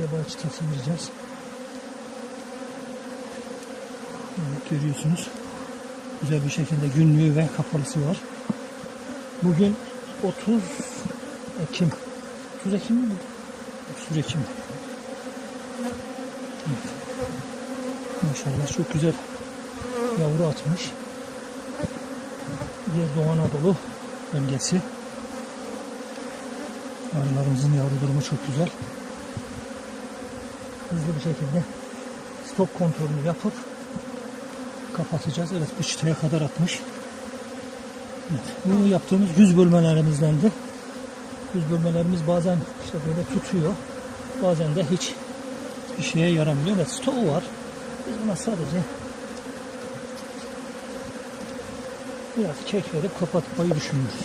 Yabancı çıtasını vereceğiz. Evet, görüyorsunuz. Güzel bir şekilde günlüğü ve kapalısı var. Bugün 30 Ekim. 30 Ekim mi? 30 Ekim. Evet. Maşallah çok güzel yavru atmış. Bir Doğu Anadolu bölgesi. Arılarımızın yavru durumu çok güzel. Hızlı bir şekilde stop kontrolünü yapıp kapatacağız. Evet bu çıtaya kadar atmış. Evet, bu yaptığımız yüz bölmelerimizdendi. Yüz bölmelerimiz bazen işte böyle tutuyor. Bazen de hiç bir şeye yaramıyor. Evet stoğu var. Biz buna sadece biraz kek verip kapatmayı düşünüyoruz.